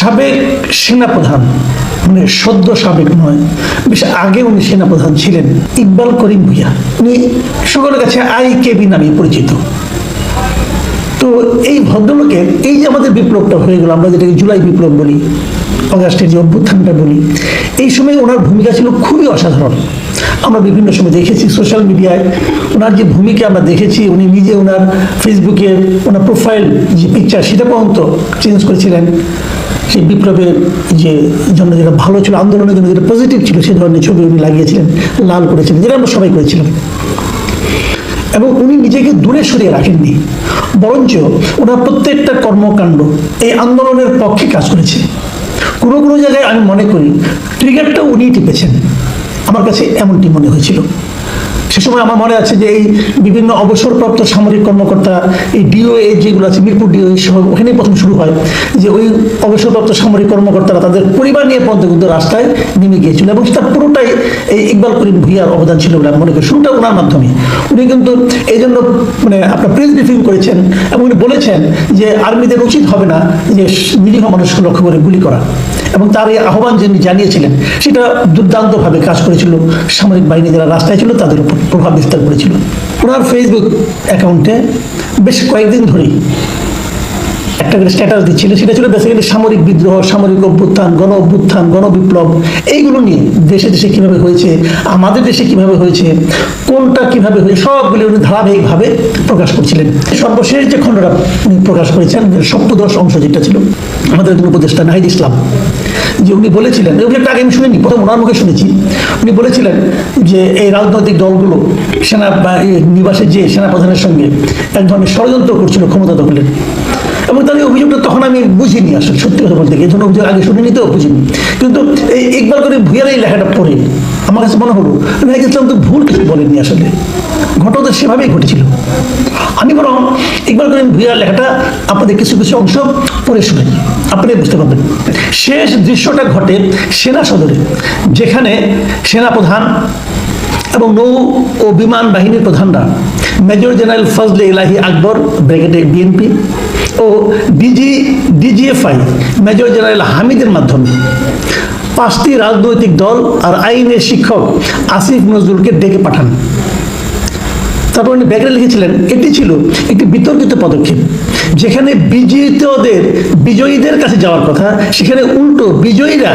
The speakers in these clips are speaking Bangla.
সাবেক সেনাপ্রধান মানে সদ্য সাবেক নয়, বেশ আগে উনি সেনাপ্রধান ছিলেন, ইকবাল করিম ভুইয়া। উনি সকলের কাছে আই কেবি নামে পরিচিত। তো এই ভদ্রলোকের এই যে আমাদের বিপ্লবটা হয়ে গেল, আমরা যেটাকে জুলাই বিপ্লব বলি, অগাস্টের যে অভ্যুত্থানটা বলি এই সময় ওনার ভূমিকা ছিল খুবই অসাধারণ। আমরা বিভিন্ন সময় দেখেছি সোশ্যাল মিডিয়ায় ওনার যে ভূমিকা আমরা দেখেছি, উনি নিজে ওনার ফেসবুকে ওনার প্রোফাইল যে পিকচার সেটা পর্যন্ত চেঞ্জ করেছিলেন। সেই বিপ্লবের যে জন্য যেটা ভালো ছিল, আন্দোলনের জন্য যেটা পজিটিভ ছিল সেই ধরনের ছবি উনি লাগিয়েছিলেন, লাল করেছিলেন, যেটা আমরা সবাই করেছিলাম। এবং উনি নিজেকে দূরে সরিয়ে রাখেননি। বরঞ্চ ওনার প্রত্যেকটা কর্মকাণ্ড এই আন্দোলনের পক্ষে কাজ করেছে। কোনো কোনো জায়গায় আমি মনে করি ক্রিকেটটা উনি টিপেছেন। আমার কাছে এমনটি মনে হয়েছিল। সে সময় আমার মনে আছে যে এই বিভিন্ন অবসরপ্রাপ্ত সামরিক কর্মকর্তা, এই ডিওএ যেগুলো আছে, মিরপুর ডিওএ সহ, ওখানেই প্রথম শুরু হয় যে ওই অবসরপ্রাপ্ত সামরিক কর্মকর্তারা তাদের পরিবার নিয়ে কিন্তু রাস্তায় নেমে গিয়েছিল এবং সেটা পুরোটাই এই ইকবাল করিম ভুইয়ার অবদান ছিল বলে আমি মনে করি। শুরুটা ওনার মাধ্যমে। উনি কিন্তু এই জন্য মানে আপনার প্রেস ব্রিফিং করেছেন এবং উনি বলেছেন যে আর্মিদের উচিত হবে না যে নিরীহ মানুষকে লক্ষ্য করে গুলি করা। এবং তার এই আহ্বান যিনি জানিয়েছিলেন, সেটা দুর্দান্তভাবে কাজ করেছিল। সামরিক বাহিনী যারা রাস্তায় ছিল, তাদের উপর প্রভাব বিস্তার করেছিল। ওনার ফেসবুক অ্যাকাউন্টে বেশ কয়েকদিন ধরেই একটা করে স্ট্যাটাস দিচ্ছিল, সেটা ছিল বেসিক্যালি সামরিক বিদ্রোহ, সামরিক অভ্যুত্থান, গণ অভ্যুত্থান গণবিপ্লব এইগুলো নিয়ে দেশে দেশে কীভাবে হয়েছে, আমাদের দেশে কীভাবে হয়েছে, কোনটা কীভাবে হয়েছে, সবগুলি উনি ধারাবাহিকভাবে প্রকাশ করছিলেন। সর্বশেষ যে খণ্ডটা উনি প্রকাশ করেছেন সপ্তদশ অংশ যেটা ছিল, আমাদের একজন উপদেষ্টা নাহিদ ইসলাম, যে উনি বলেছিলেন ওগুলো একটা আগে আমি শুনিনি, প্রথম ওনার মুখে শুনেছি, উনি বলেছিলেন যে এই রাজনৈতিক দলগুলো সেনা নিবাসে যে সেনাপ্রধানের সঙ্গে এক ধরনের ষড়যন্ত্র করছিল ক্ষমতা দখলের। অভিযোগটা তখন আমি বুঝিনি আসলে, সত্যি কথা বলতে গিয়ে। অভিযোগ আগে শুনিনি তো বুঝিনি। কিন্তু এই ইকবাল করে ভুইয়ার এই লেখাটা পড়ে, আমার কাছে মনে হলো নাহিদ ইসলাম তো ভুল কিছু বলেননি আসলে। ঘটনা সেভাবেই ঘটেছিল। আমি বরং ইকবাল করিম ভুইয়ার লেখাটা আপনাদের কিছু কিছু অংশ পড়ে শুনাই আপনি বুঝতে পারবেন। শেষ দৃশ্যটা ঘটে সেনা সদরে, যেখানে সেনাপ্রধান এবং নৌ ও বিমান বাহিনীর প্রধানরা, মেজর জেনারেল ফজলে ইলাহি আকবর, ব্রিগেডের বিএনপি ও ডিজি ডিজিএফআই, মেজর জেনারেল হামিদের মাধ্যমে। পাঁচটি রাজনৈতিক দল আর আইনের শিক্ষক আসিফ নজরুলকে ডেকে পাঠান। তারপর উনি ব্যাগরে লিখেছিলেন, এটি ছিল একটি বিতর্কিত পদক্ষেপ। যেখানে বিজিতদের, বিজয়ীদের কাছে যাওয়ার কথা, সেখানে উল্টো বিজয়ীরা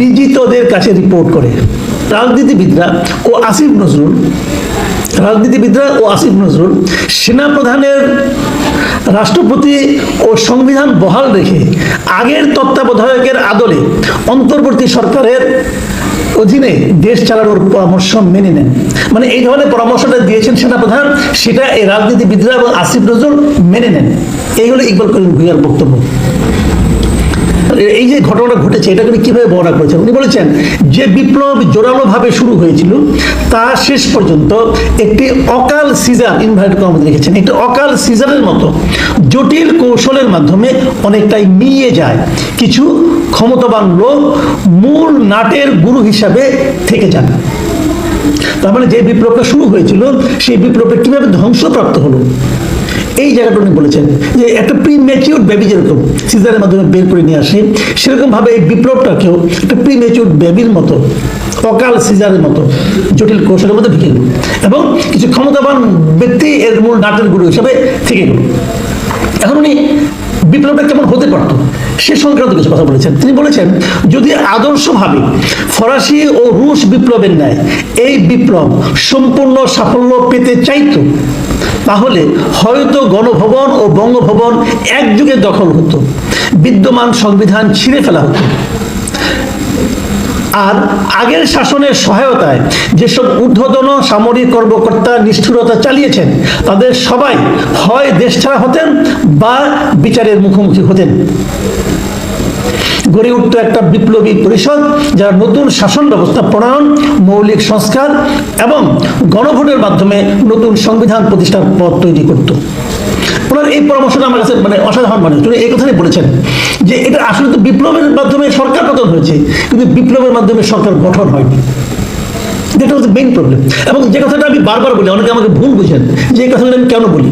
বিজিতদের কাছে রিপোর্ট করে। রাজনীতিবিদরা ও আসিফ নজরুল রাজনীতিবিদরা ও আসিফ নজরুল সেনাপ্রধানের রাষ্ট্রপতি ও সংবিধান বহাল রেখে আগের তত্ত্বাবধায়কের আদলে অন্তর্বর্তী সরকারের অধীনে দেশ চালানোর পরামর্শ মেনে নেন। মানে এই ধরনের পরামর্শটা দিয়েছেন সেনাপ্রধান, সেটা এই রাজনীতিবিদরা এবং আসিফ নজরুল মেনে নেন। এই হলো ইকবাল করিম ভুইয়ার বক্তব্য। এই যে ঘটনাটা ঘটেছে এটা তিনি কীভাবে বর্ণনা করেছেন উনি বলেছেন, যে বিপ্লব জোরালোভাবে শুরু হয়েছিল, তা শেষ পর্যন্ত একটি অকাল সিজার ইনভাইট কর্মী লিখেছেন, একটি অকাল সিজারের মতো জটিল কৌশলের মাধ্যমে অনেকটাই মিলিয়ে যায়। কিছু ক্ষমতাবান লোক মূল নাটের গুরু হিসাবে থেকে যান। তার মানে যে বিপ্লবটা শুরু হয়েছিল, সেই বিপ্লবটা কীভাবে ধ্বংসপ্রাপ্ত হলো? এই জায়গাটা উনি বলেছেন যে একটা প্রি ম্যাচিউর বেবি যেরকম সিজারের মাধ্যমে বের করে নিয়ে আসে সেরকম ভাবে এই বিপ্লবটাকেও একটা প্রি ম্যাচিউর বেবির মতো, অকাল সিজারের মতো, জটিল কৌশলের মধ্যে ঢুকে গেল এবং কিছু ক্ষমতাবান ব্যক্তি এর মূল নাটের গুরু হিসাবে থেকে গেল। এখন উনি বিপ্লবটা কেমন হতে পারত, সে সংক্রান্ত কিছু কথা বলেছেন। তিনি বলেছেন, যদি আদর্শভাবে ফরাসি ও রুশ বিপ্লবের ন্যায় এই বিপ্লব সম্পূর্ণ সাফল্য পেতে চাইতো তাহলে হয়তো গণভবন ও বঙ্গভবন একযুগে দখল হতো, বিদ্যমান সংবিধান ছিঁড়ে ফেলা হতো। আর আগের শাসনের সহায়তায় যেসব ঊর্ধ্বতন সামরিক কর্মকর্তা নিষ্ঠুরতা চালিয়েছেন, তাদের সবাই হয় দেশ ছাড়া হতেন বা বিচারের মুখোমুখি হতেন। গড়ে উঠত একটা বিপ্লবী পরিষদ যারা নতুন শাসন ব্যবস্থা, প্রণয়ন, মৌলিক সংস্কার এবং গণভোটের মাধ্যমে নতুন সংবিধান প্রতিষ্ঠার পথ তৈরি করত। ওনার এই পরামর্শটা আমার কাছে মানে অসাধারণ মানে উনি এই কথাই বলেছেন যে এটা আসলে তো বিপ্লবের মাধ্যমে সরকার পতন হয়েছে, কিন্তু বিপ্লবের মাধ্যমে সরকার গঠন হয়নি। যেটা হচ্ছে মেইন প্রবলেম এবং যে কথাটা আমি বারবার বলি, অনেকে আমাকে ভুল বুঝেন যে এই কথাটা আমি কেন বলি?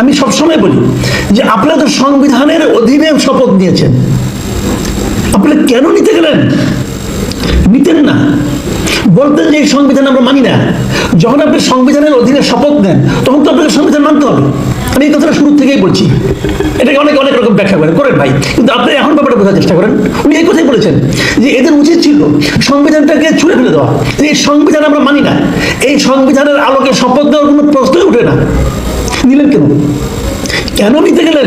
আমি সবসময় বলি যে আপনারা তো সংবিধানের অধীনে শপথ নিয়েছেন। কেন নিতে গেলেন? নিতেন না। বলতেন যে এই সংবিধান আমরা মানি না। যখন আপনি সংবিধানের অধীনে শপথ নেন, তখন তো আপনাকে সংবিধান মানতে হবে। আমি এই কথাটা শুরু থেকেই বলছি। এটাকে অনেক অনেক রকম ব্যাখ্যা করেন। করেন ভাই। কিন্তু আপনি এখন ব্যাপারটা বোঝার চেষ্টা করেন। উনি এই কথাই বলেছেন যে এদের উচিত ছিল সংবিধানটাকে ছুঁড়ে ফেলে দেওয়া। এই সংবিধান আমরা মানি না। এই সংবিধানের আলোকে শপথ দেওয়ার কোনো প্রশ্নই উঠে না। নিলেন কেন? কেন নিতে গেলেন?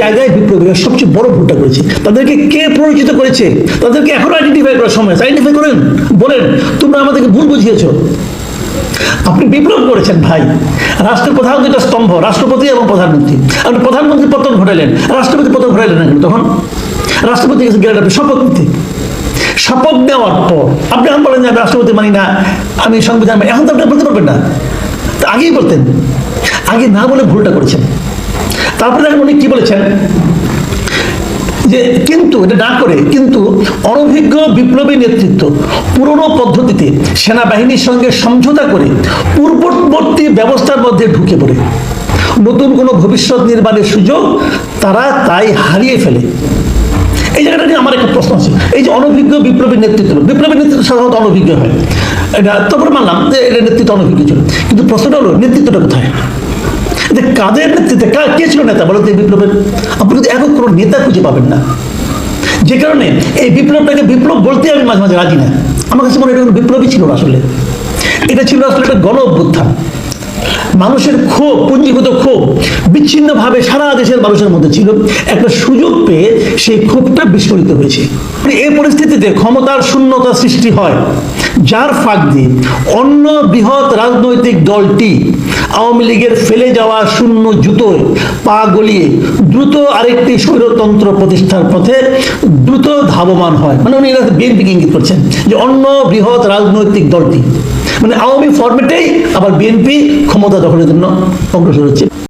জায়গায় বিপ্লবীরা সবচেয়ে বড় ভুলটা করেছে। তাদেরকে কে পরিচিত করেছে? তাদেরকে এখন আইডেন্টিফাই করার সময় আইডেন্টিফাই করেন, বলেন, তোমরা আমাদেরকে ভুল বুঝিয়েছো। আপনি বিপ্লব করেছেন ভাই। রাষ্ট্রের প্রধান দুটা স্তম্ভ, রাষ্ট্রপতি এবং প্রধানমন্ত্রী। আপনি প্রধানমন্ত্রী পতন ঘটালেন, রাষ্ট্রপতি পতন ঘটালেন না তখন? রাষ্ট্রপতি গেলেন আপনি শপথ নিতে। শপথ নেওয়ার পর, আপনি এখন বলেন যে আমি রাষ্ট্রপতি মানি না, আমি সংবিধান এখন তো আপনি বলতে পারবেন না। আগেই বলতেন। আগে না বলে ভুলটা করেছেন। তারপরে দেখেন উনি কি বলেছেন? যে কিন্তু, এটা না করে, কিন্তু অনভিজ্ঞ বিপ্লবী নেতৃত্ব পুরনো পদ্ধতিতে সেনাবাহিনীর সঙ্গে সমঝোতা করে পূর্ববর্তী ব্যবস্থার মধ্যে ঢুকে পড়ে। নতুন কোনো ভবিষ্যৎ নির্মাণের সুযোগ তারা তাই হারিয়ে ফেলে। এই জায়গাটা নিয়ে আমার একটা প্রশ্ন আছে। এই যে অনভিজ্ঞ বিপ্লবী নেতৃত্ব বিপ্লবী নেতৃত্ব সাধারণত অনভিজ্ঞ হয়। এটা তারপরে মানলাম যে এটা নেতৃত্ব অনভিজ্ঞ ছিল। কিন্তু প্রশ্নটা হলো, নেতৃত্বটা কোথায়? যে কাদের নেতৃত্বে কা- ছিল নেতা এই বিপ্লবের? আপনি কিন্তু একক কোনো নেতা খুঁজে পাবেন না। যে কারণে এই বিপ্লবটাকে বিপ্লব বলতে আমি মাঝে মাঝে রাজি না। আমার কাছে মনে হয় বিপ্লবই ছিল আসলে। এটা ছিল আসলে একটা গণ অভ্যুত্থান মানুষের ক্ষোভ, পুঞ্জীভূত ক্ষোভ বিচ্ছিন্নভাবে সারা দেশের মানুষের মধ্যে ছিল। একটা সুযোগ পেয়ে সেই ক্ষোভটা বিস্ফোরিত হয়েছে। মানে এই পরিস্থিতিতে ক্ষমতার শূন্যতা সৃষ্টি হয়। যার ফাঁক দিয়ে অন্য বৃহৎ রাজনৈতিক দলটি আওয়ামী লীগের ফেলে যাওয়া শূন্য জুতোয় পা গলিয়ে দ্রুত আরেকটি স্বৈরতন্ত্র প্রতিষ্ঠার পথে দ্রুত ধাবমান হয়। মানে উনি বিএনপিকে ইঙ্গিত করছেন যে অন্য বৃহৎ রাজনৈতিক দলটি। মানে আওয়ামী ফরম্যাটেই আবার বিএনপি ক্ষমতা দখলের জন্য অগ্রসর হচ্ছে।